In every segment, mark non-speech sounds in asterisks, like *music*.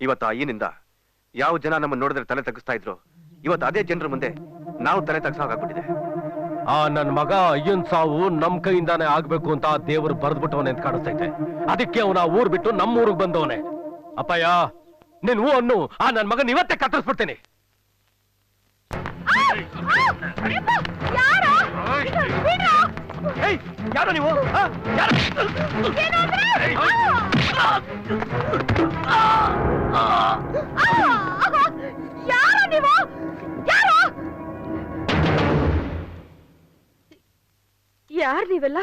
ಇವತ್ತು ಆ ಈನಿಂದ ಯಾವ ಜನ ನಮ್ಮ ನೋಡಿದ್ರೆ ತಲೆ ತಗ್ಗಿಸ್ತಾ ಇದ್ರು ಇವತ್ತು ಅದೇ ಜನರ ಮುಂದೆ ನಾವು ತಲೆ ತಗ್ಸಾಗ್ಬಿಟ್ಟಿದೆ ಆ ನನ್ ಮಗ ಅಯ್ಯನ್ ಸಾವು ನಮ್ ಕೈಯಿಂದಾನೆ ಆಗ್ಬೇಕು ಅಂತ ಆ ದೇವರು ಬರೆದ್ಬಿಟ್ಟವನೆ ಅಂತ ಕಾಣಿಸ್ತೈತೆ ಅದಕ್ಕೆ ಅವನ ಊರ್ ಬಿಟ್ಟು ನಮ್ಮ ಊರಿಗೆ ಬಂದವನೆ ಅಪ್ಪಯ್ಯ ನಿನ್ ಹೂ ಅನ್ನು ಆ ನನ್ ಮಗನ್ ಇವತ್ತೇ ಕತ್ತರಿಸ್ಬಿಡ್ತೀನಿ ಯಾರು ನೀವು ಆ? ಯಾರು? ಯಾರು ನೀವು ಯಾರು ಯಾರು ನೀವೆಲ್ಲ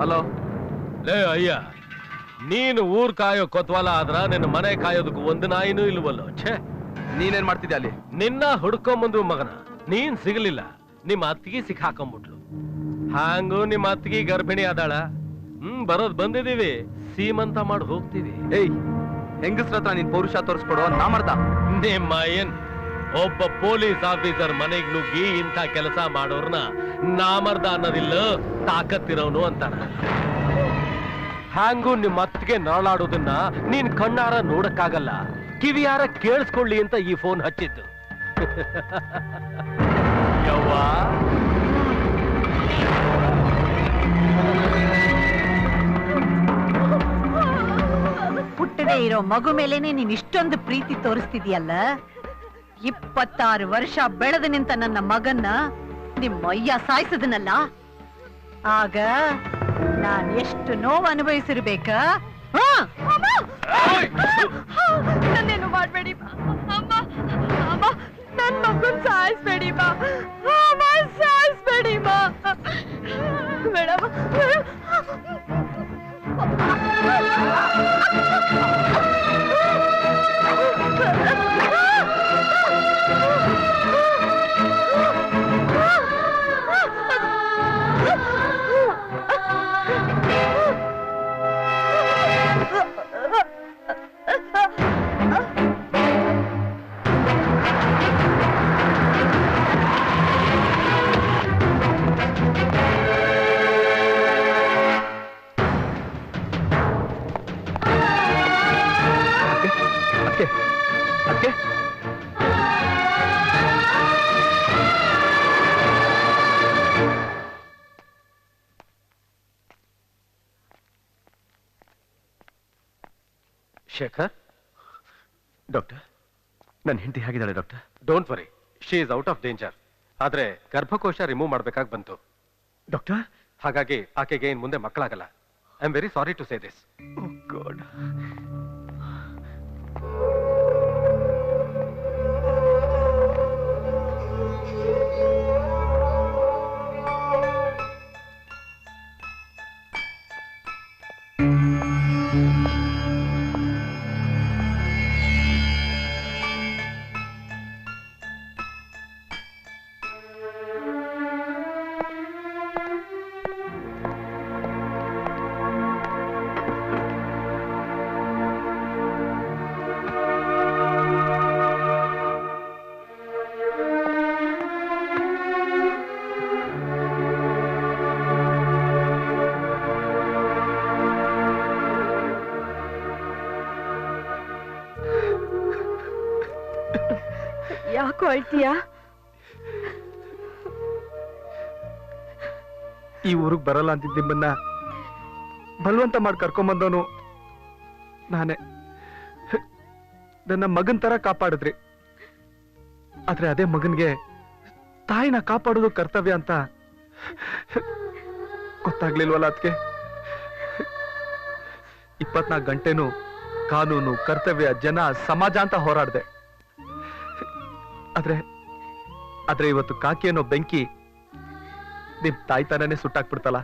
ಹಲೋ ಲೇ ಅಯ್ಯ ನೀನು ಊರ್ ಕಾಯೋ ಕೊತ್ವಾಲ ಆದ್ರ ನಿನ್ನ ಮನೆ ಕಾಯೋದಕ್ಕೆ ಒಂದು ನಾಯಿನೂ ಇಲ್ವಲ್ಲೋ ಛೇ ನೀನೇನ್ ಮಾಡ್ತಿದ್ದೆ ಅಲ್ಲಿ? ನಿನ್ನ ಹುಡ್ಕೊಂಬಂದು ಮಗನ. ನೀನ್ ಸಿಗಲಿಲ್ಲ. ನಿಮ್ಮ ಅತ್ತಿಗೆ ಸಿಕ್ಕಾಕೊಂಡ್ಬಿಟ್ಲು ಹಾಂಗು ನಿಮ್ಮ ಅತ್ತಿಗೆ ಗರ್ಭಿಣಿ ಆದಾಳ. ಹ್ಮ್ ಬರೋದ್ ಬಂದಿದೀವಿ. ಸೀಮಂತ ಮಾಡಿ ಹೋಗ್ತೀವಿ. ಏಯ್ ಹೆಂಗಸ್ರ ಹತ್ರ ನೀನ್ ಪೌರುಷ ತೋರಿಸ್ಕೊಡೋ ನಾ ಮಾಡ್ದ. ನಿಮ್ಮ ಏನ್ ಒಬ್ಬ ಪೊಲೀಸ್ ಆಫೀಸರ್ ಮನೆಗ್ ನುಗ್ಗಿ ಇಂಥ ಕೆಲಸ ಮಾಡೋರ್ನ ನಾಮರ್ದ ಅನ್ನೋದಿಲ್ಲ ತಾಕತ್ತಿರೋನು ಅಂತಾನ. ಹ್ಯಾಂಗು ನಿಮ್ಮ ಅತ್ತಿಗೆ ನರಳಾಡೋದನ್ನ ನೀನ್ ಕಣ್ಣಾರ ನೋಡಕ್ಕಾಗಲ್ಲ. ಕಿವಿಯಾರ ಕೇಳಿಸ್ಕೊಳ್ಳಿ ಅಂತ ಈ ಫೋನ್ ಹಚ್ಚಿದ್ದು. ಯವ್ವ? ಇರೋ ಮಗು ಮೇಲೇನೆ ನೀನ್ ಇಷ್ಟೊಂದು ಪ್ರೀತಿ ತೋರಿಸ್ತಿದ್ಯಲ್ಲ? ಇಪ್ಪತ್ತಾರು ವರ್ಷ ಬೆಳೆದು ನಿಂತ ನನ್ನ ಮಗನ್ನ ನಿಮ್ಮ ಅಯ್ಯ ಸಾಯಿಸದನಲ್ಲ? ಆಗ ನಾನ್ ಎಷ್ಟು ನೋವು ಅನುಭವಿಸಿರ್ಬೇಕ? ನನ್ನೇನು ಮಾಡಬೇಡಿ ಅಮ್ಮ ಅಮ್ಮ ನನ್ ಮಗನ್ ಸಾಯಿಸ್ಬೇಡಿ ಅಮ್ಮ ಸಾಯಿಸ್ಬೇಡಿ ಮಾ ಮೇಡಮ್ ಶೇಖರ್ ಡಾಕ್ಟರ್ ನನ್ನ ಹೆಂಡತಿ ಹೇಗಿದ್ದಾಳೆ doctor? Don't worry she is out of danger ಆದ್ರೆ ಗರ್ಭಕೋಶ ರಿಮೂವ್ ಮಾಡ್ಬೇಕಾಗಿ ಬಂತು. ಡಾಕ್ಟರ್? ಹಾಗಾಗಿ ಆಕೆಗೆ ಇನ್ ಮುಂದೆ ಮಕ್ಕಳಾಗಲ್ಲ. I am very sorry to say this god ಅಳ್ತೀಯಾ ಈ ಊರಿಗೆ ಬರಲ್ಲ ಅಂತಿದ್ದ ನಿಮ್ಮನ್ನ ಬಲವಂತ ಮಾಡಿ ಕರ್ಕೊಂಬಂದವನು ನಾನೇ. ನನ್ನ ಮಗನ್ ತರ ಕಾಪಾಡಿದ್ರಿ. ಆದ್ರೆ ಅದೇ ಮಗನ್ಗೆ ತಾಯಿನ ಕಾಪಾಡೋದು ಕರ್ತವ್ಯ ಅಂತ ಗೊತ್ತಾಗ್ಲಿಲ್ವಲ್ಲ ಅದಕ್ಕೆ ಇಪ್ಪತ್ನಾಲ್ಕು ಗಂಟೆನೂ ಕಾನೂನು, ಕರ್ತವ್ಯ, ಜನ, ಸಮಾಜ ಅಂತ ಹೋರಾಡ್ದೆ. ಆದ್ರೆ ಆದ್ರೆ ಇವತ್ತು ಕಾಕಿ ಅನ್ನೋ ಬೆಂಕಿ ನಿಮ್ ತಾಯ್ತನೇ ಸುಟ್ಟಾಕ್ಬಿಡ್ತಲ್ಲ.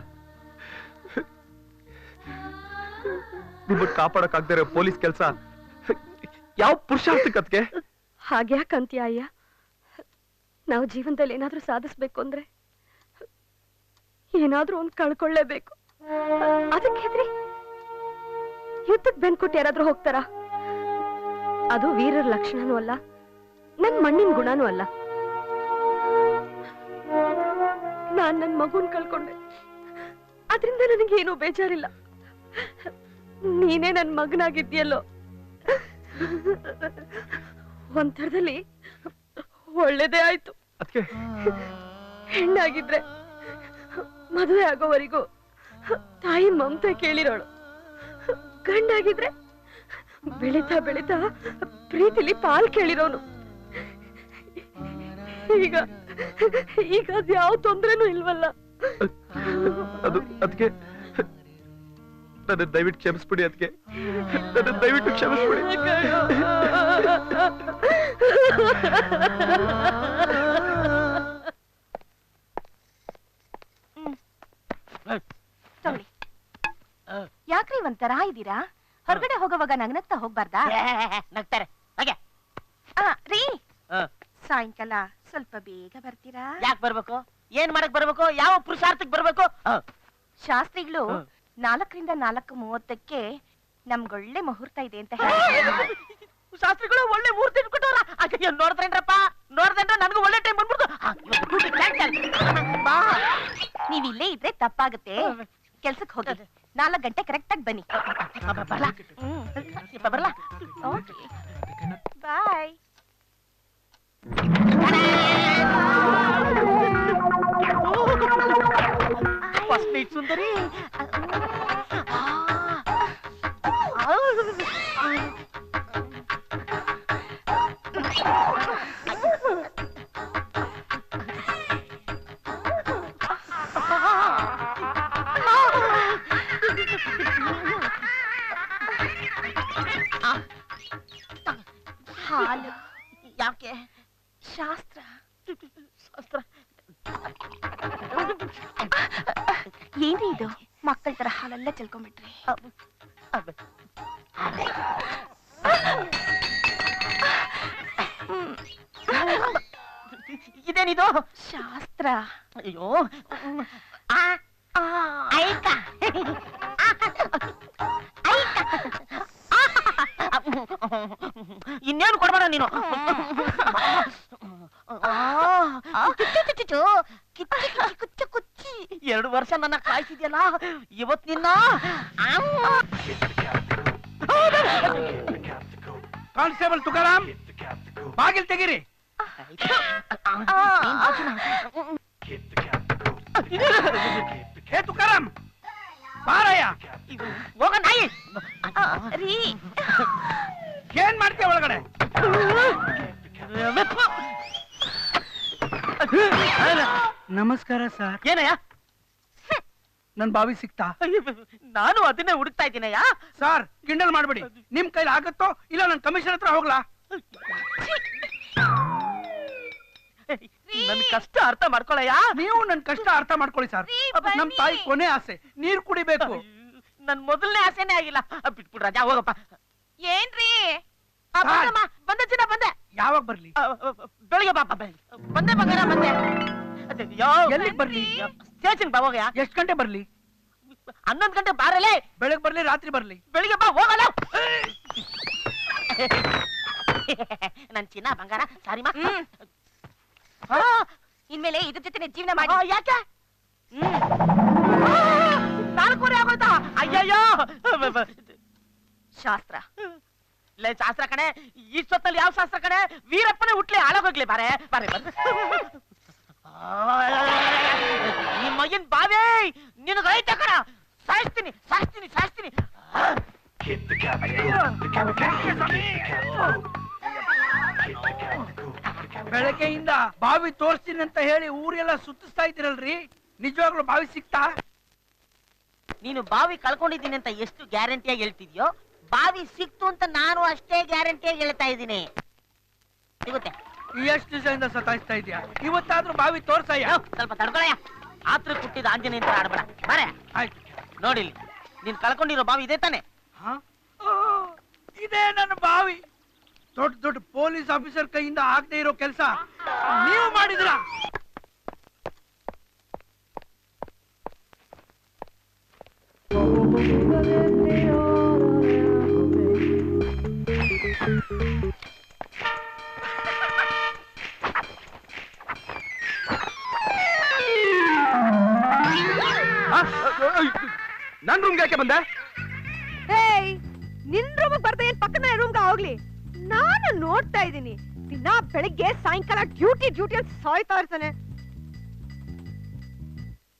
ನಿಮ್ಮನ್ನ ಕಾಪಾಡಕ್ ಇರೋ ಪೊಲೀಸ್ ಕೆಲಸ ಯಾವ ಪುರುಷಾರ್ಥಕ್ಕತ್ಗೆ ಹಾಗ್ಯಾಕಂತೀಯ ಅಯ್ಯ? ನಾವು ಜೀವನದಲ್ಲಿ ಏನಾದ್ರೂ ಸಾಧಿಸ್ಬೇಕು ಅಂದ್ರೆ ಏನಾದ್ರೂ ಒಂದ್ ಕಳ್ಕೊಳ್ಳೇಬೇಕು. ಅದಕ್ಕೆ ಯುದ್ಧಕ್ಕೆ ಬೆನ್ಕೊಟ್ಟು ಯಾರಾದ್ರೂ ಹೋಗ್ತಾರ? ಅದು ವೀರರ ಲಕ್ಷಣನೂ ಅಲ್ಲ. ನನ್ ಮಣ್ಣಿನ ಗುಣನೂ ಅಲ್ಲ. ನಾನ್ ನನ್ ಮಗುನ್ ಕಳ್ಕೊಂಡೆ. ಅದರಿಂದ ನನಗೇನು ಬೇಜಾರಿಲ್ಲ. ನೀನೇ ನನ್ ಮಗನಾಗಿದ್ಯಲ್ಲೋ ಒಂಥರದಲ್ಲಿ ಒಳ್ಳೇದೇ ಆಯ್ತು. ಹೆಣ್ಣಾಗಿದ್ರೆ ಮದುವೆ ಆಗೋವರೆಗೂ ತಾಯಿ ಮಮತೆ ಕೇಳಿರೋಳು. ಗಂಡಾಗಿದ್ರೆ ಬೆಳಿತಾ ಬೆಳಿತಾ ಪ್ರೀತಿಲಿ ಪಾಲ್ ಕೇಳಿರೋನು. ಈಗ ಈಗ ಅದ್ ಯಾವ ತೊಂದ್ರೆನೂ ಇಲ್ವಲ್ಲ? ಅದು ಅದಕ್ಕೆ ನನ್ನ ದಯವಿಟ್ಟು ಕ್ಷಮಿಸ್ಬಿಡಿ ಅದಕ್ಕೆ. ನನ್ನ ದಯವಿಟ್ಟು ಕ್ಷಮಿಸ್ಬಿಡಿ. ತಗೊಳ್ಳಿ. ಯಾಕ್ರಿ ಒಂಥರ ಇದ್ದೀರಾ ಹೊರಗಡೆ ಹೋಗೋವಾಗ ನಗ್ನಗ್ತಾ ಹೋಗ್ಬಾರ್ದಾ? ನಗ್ತಾರೆ. ಹಾಗೆ. ಆ, ರೀ. ಆ. ಸಾಯಂಕಾಲ. ಸ್ವಲ್ಪ ಬೇಗ ಬರ್ತೀರಾ ಯಾಕೆ ಬರ್ಬೇಕು ಏನ್ ಮಾಡಕ್ ಬರ್ಬೇಕು ಯಾವ ಪುರುಷಾರ್ಥಕ್ ಬರ್ಬೇಕು ಶಾಸ್ತ್ರಿಗಳು ಹ. ನಾಲ್ಕರಿಂದ ನಾಲ್ಕು ಮೂವತ್ತಕ್ಕೆ ನಮ್ಗೊಳ್ಳೆ ಮುಹೂರ್ತ ಇದೆ ಅಂತ ಹೇಳಿ ಶಾಸ್ತ್ರಿಗಳು ಒಳ್ಳೆ ಮೂರ್ತಿ ಇಟ್ಕೊಟ್ಟವ್ರ ಅಯ್ಯೋ ನೋಡ್ದ್ರೇನ್ರಪ್ಪ ನನ್ಗೂ ಒಳ್ಳೆ ಟೈಮ್ ಬಂದ್ಬಿಡ್ತು ಆ, ಇವತ್ತು duty cancel. ಬಾ. ನೀವ್ ಇಲ್ಲೇ ಇದ್ರೆ ತಪ್ಪಾಗುತ್ತೆ ಫಸ್ಟ್ ನೈಟ್ ಸುಂದರಿ ಹಾಲು ಯಾಕೆ ಶಾಸ್ತ್ರ ಶಾಸ್ತ್ರ ಏನ್ರಿ ಇದು ಮಕ್ಕಳ ತರ ಹಾಲೆಲ್ಲ ಚೆಲ್ಕೊಂಡ್ಬಿಟ್ರಿ ಇದೇನಿದು ಶಾಸ್ತ್ರ ಅಯ್ಯೋ ಆ, ಆ, ಐಕ. ಇನ್ನೇನು ಕೊಡ್ಬೇಡ ನೀನು ಆ, ಕಿಚ್ಚಿ ಕುಚ್ಚು ಕುಚ್ಚಿ ಎರಡು ವರ್ಷ ನನ್ನ ಕಾಯಿಸಿದ್ಯಲ್ಲ? ಇವತ್ ನಿನ್ನ? ಕಾನ್ಸ್ಟೇಬಲ್ ತುಕಾರಾಮ್ ಬಾಗಿಲ್ ತೆಗೀರಿ. ಹೇ ತುಕಾರಾಮ್ ಬಾರಯ್ಯ. ಹೋಗ ನಾಯಿ. ರೀ. ಏನ್ ಮಾಡ್ತೀಯ ಒಳಗಡೆ? ನಮಸ್ಕಾರ ಸರ್. ಏನಯ್ಯ? ನನ್ ಬಾವಿ ಸಿಕ್ತಾ? ನಾನು ಅದನ್ನೇ ಹುಡುಕ್ತಾ ಇದ್ದೀನಯ್ಯ? ಸರ್ ಕಿಂಡಲ್ ಮಾಡ್ಬೇಡಿ. ನಿಮ್ ಕೈಲಿ ಆಗತ್ತೋ ಇಲ್ಲ ನನ್ ಕಮಿಷನ್ ಹತ್ರ ಹೋಗ್ಲಾ? ನನ್ ಕಷ್ಟ ಅರ್ಥ ಮಾಡ್ಕೊಳಯ್ಯ? ನೀವು ನನ್ ಕಷ್ಟ ಅರ್ಥ ಮಾಡ್ಕೊಳ್ಳಿ ಸರ್. ನಮ್ ತಾಯಿ ಕೊನೆ ಆಸೆ. ನೀರ್ ಕುಡಿಬೇಕು. ನನ್ ಮೊದಲನೇ ಆಸೆನೇ ಆಗಿಲ್ಲ. ಬಿಟ್ಬಿಡ್ ರಾಜ ಹೋಗಪ್ಪ. ಏನ್ರಿ? ಬಂದ ಬಂದೆ ಚಿನ್ನ ಬಂದೆ. ಯಾವಾಗ ಬರ್ಲಿ? ಬೆಳಿಗ್ಗೆ ಬಾಪ ಬಂದೆ ಬಂಗಾರ ಬಂದೆ. ಅದೇ, ಯೋ, ಎಲ್ಲಿಗ್ ಬರ್ಲಿ? ಸ್ಟೇಷನ್ ಬಾ ಹೋಗಯ್ಯ ಎಷ್ಟ್ ಗಂಟೆ ಬರ್ಲಿ? ಹನ್ನೊಂದ್ ಗಂಟೆ ಬಾರಲೇ. ಬೆಳಗ್ಗೆ ಬರ್ಲಿ ರಾತ್ರಿ ಬರ್ಲಿ? ಬೆಳಿಗ್ಗೆ ಬಾ ಹೋಗಲ್ಲ. *laughs* ನನ್ ಚಿನ್ನ ಬಂಗಾರ ಸಾರಿ ಮಾ. ಇನ್ಮೇಲೆ ಇದ್ರ ಜೊತೆ ಜೀವನ ಮಾಡಿ. ಯಾಕೆ? ನಾಲ್ಕೂವರೆ ಆಗೋಯ್ತಾ? ಅಯ್ಯಯ್ಯೋ. ಶಾಸ್ತ್ರ. ಲೇ ಶಾಸ್ತ್ರ ಕಣೆ ಈ ಸ್ವತ್ತಲ್ಲಿ ಯಾವ ಶಾಸ್ತ್ರ ಕಣೆ? ವೀರಪ್ಪನೇ ಹುಟ್ಲಿ ಹಾಳಾಗೋಗ್ಲಿ ಬಾರೆ ಬಾರೆ ಬಂದ್ರೆ ನಿಮ್ಮ ಮಗಿನ ಬಾವೇ? ನಿನಗೈತೆ ಕಣ? ಸಾಯಿಸ್ತೀನಿ ಸಾಯಿಸ್ತೀನಿ ಸಾಯಿಸ್ತೀನಿ. ಬೆಳಗ್ಗೆಯಿಂದ ಬಾವಿ ತೋರಿಸ್ತೀನಿ ಅಂತ ಹೇಳಿ ಊರೆಲ್ಲ ಸುತ್ತಿಸ್ತಾ ಇದ್ದೀರಲ್ರಿ? ನಿಜವಾಗ್ಲೂ ಬಾವಿ ಸಿಕ್ತಾ? ನೀನು ಬಾವಿ ಕಳ್ಕೊಂಡಿದ್ದೀನಿ ಅಂತ ಎಷ್ಟು ಗ್ಯಾರಂಟಿಯಾಗಿ ಹೇಳ್ತಿದ್ಯೋ ಬಾವಿ ಸಿಕ್ತು ಅಂತ ನಾನು ಅಷ್ಟೇ ಗ್ಯಾರಂಟಿಯಾಗಿ ಹೇಳ್ತಾ ಇದ್ದೀನಿ. ಸಿಗುತ್ತೆ. ಎಷ್ಟು ದಿವಸದಿಂದ ಸತಾಯಿಸ್ತಾ ಇದೆಯಾ ಇವತ್ತಾದ್ರೂ ಬಾವಿ ತೋರ್ಸಯ್ಯ. ಸ್ವಲ್ಪ ತಡ್ಕೊಳಯ್ಯ. ಆತ್ರ ಕುಟ್ಟಿದ ಆಂಜನೇಯ ಅಂತ ಆಡ್ಬೇಡ. ಬಾರೆ. ಆಯ್ತು. ನೋಡಿಲ್ಲಿ ನೀನ್ ಕಳ್ಕೊಂಡಿರೋ ಬಾವಿ ಇದೆ ತಾನೆ? ಹ? ಓ, ಇದೇ ನನ್ನ ಬಾವಿ. ದೊಡ್ಡ ದೊಡ್ಡ ಪೊಲೀಸ್ ಆಫೀಸರ್ ಕೈಯಿಂದ ಆಗದೆ ಇರೋ ಕೆಲಸ. ನೀವು ಮಾಡಿದ್ರ? ರೂಮ್ಗೆ ಯಾಕೆ ಬಂದೆ? ಏಯ್ ನಿನ್ ರೂಮ್ ಬರ್ದೆ ಏನ್ ಪಕ್ಕದ ರೂಮ್ಗೆ ಹೋಗ್ಲಿ? ನಾನು ನೋಡ್ತಾ ಇದ್ದೀನಿ. ದಿನ ಬೆಳಿಗ್ಗೆ ಸಾಯಂಕಾಲ ಡ್ಯೂಟಿ ಡ್ಯೂಟಿ ಅಂತ ಸಾಯ್ತಾ ಇರ್ತಾನೆ.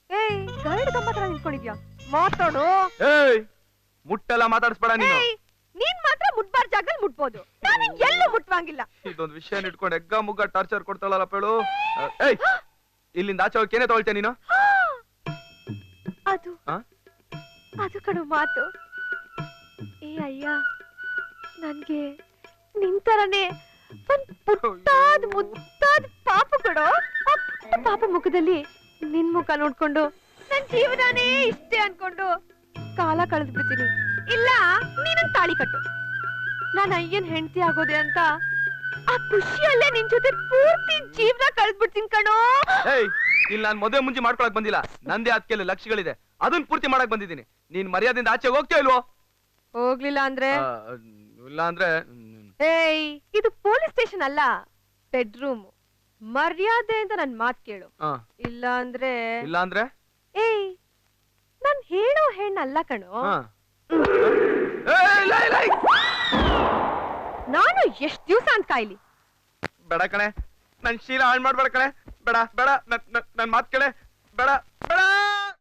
ಏಯ್ ಗೈಡ್ ಗಮ್ಮ ಹತ್ರ ನಿಂತ್ಕೊಂಡಿದ್ಯಾ? ಮಾತಾಡು. ಏಯ್ ಮುಟ್ಟೆಲ್ಲ ಮಾತಾಡಿಸ್ಬೇಡ ನೀನು. ಏಯ್ ನೀನ್ ಮಾತ್ರ ಮುಟ್ಬಾರ್ ಜಾಗದಲ್ಲಿ ಮುಟ್ಬೋದು. ನಾನು ಎಲ್ಲೂ ಮುಟ್ವಂಗಿಲ್ಲ. ಇದೊಂದು ವಿಷಯ ಇಟ್ಕೊಂಡು ಎಗ್ಗ ಮುಗ್ಗ ಟಾರ್ಚರ್ ಕೊಡ್ತಾಳಲ್ಲ ಪೇಳು. ಏಯ್ ಇಲ್ಲಿಂದ ಆಚೆ ಹೋಗಿ ಏನೇ ತಗೊಳ್ತೇನೆ ನೀನು? ಅದು ಆ? ಅದು ಕಡು ಮಾತು. ಏ ಅಯ್ಯ ನನ್ಗೆ ನಿಂತರನೇ ಒಂದ್ ಪುಟ್ಟಾದ ಮುದ್ದಾದ ಪಾಪ ಕೊಡೋ ಪಾಪ ಮುಖದಲ್ಲಿ ನಿನ್ ಮುಖ ನೋಡ್ಕೊಂಡು ನನ್ ಜೀವನನೇ ಇಷ್ಟೇ ಅನ್ಕೊಂಡು ಕಾಲ ಕಳೆದ್ ಬಿಡ್ತೀನಿ. ಇಲ್ಲ ನೀನನ್ ತಾಳಿ ಕಟ್ಟು. ನಾನ್ ಅಯ್ಯನ್ ಹೆಂಡತಿ ಆಗೋದೆ ಅಂತ ಆ ಖುಷಿಯಲ್ಲೇ ನಿನ್ ಜೊತೆ ಪೂರ್ತಿ ಜೀವನ ಕಳೆದ್ಬಿಡ್ತೀನಿ ಕಣೋ. ಏಯ್ ಇಲ್ಲಿ ನಾನು ಮದುವೆ ಮುಂಚೆ ಮಾಡ್ಕೊಳಕ್ ಬಂದಿಲ್ಲ. ನಂದೇ ಆದ್ಕೆಲ್ಲ ಕೆಲವು ಲಕ್ಷಗಳಿದೆ. ಅದನ್ನ ಪೂರ್ತಿ ಮಾಡಕ್ ಬಂದಿದ್ದೀನಿ. ನೀನ್ ಮರ್ಯಾದಿಂದ ಆಚೆ ಹೋಗ್ತೀಯ ಇಲ್ವೋ? ಹೋಗ್ಲಿಲ್ಲ ಅಂದ್ರೆ? ಆ, ಇಲ್ಲ ಅಂದ್ರೆ ಹ್ಮ್, ಏಯ್ ಇದು ಪೊಲೀಸ್ ಸ್ಟೇಷನ್ ಅಲ್ಲ ಬೆಡ್ರೂಮ್. ಮರ್ಯಾದೆ ಅಂತ ನನ್ ಮಾತ್ ಕೇಳು. ಆ, ಇಲ್ಲ ಅಂದ್ರೆ? ಇಲ್ಲ ಅಂದ್ರೆ? ಏಯ್ ನಾನ್ ಹೇಳೋ ಹೆಣ್ಣಲ್ಲ ಕಣೋ. ಆ. ಏಯ್, ಇಲ್ಲ, ಇಲ್ಲ, ಇಲ್ಲ. ನಾನು ಎಷ್ಟ್ ದಿವ್ಸ ಅಂತ ಕಾಯ್ಲಿ? ಬೇಡ ಕಣೆ. ನನ್ ಶೀಲ ಹಾಳ್ ಮಾಡ್ಬೇಡ ಕಣೆ. ಬೇಡ ಬೇಡ ನನ್- ಮಾತ್ ಕೇಳೆ. ಬೇಡ.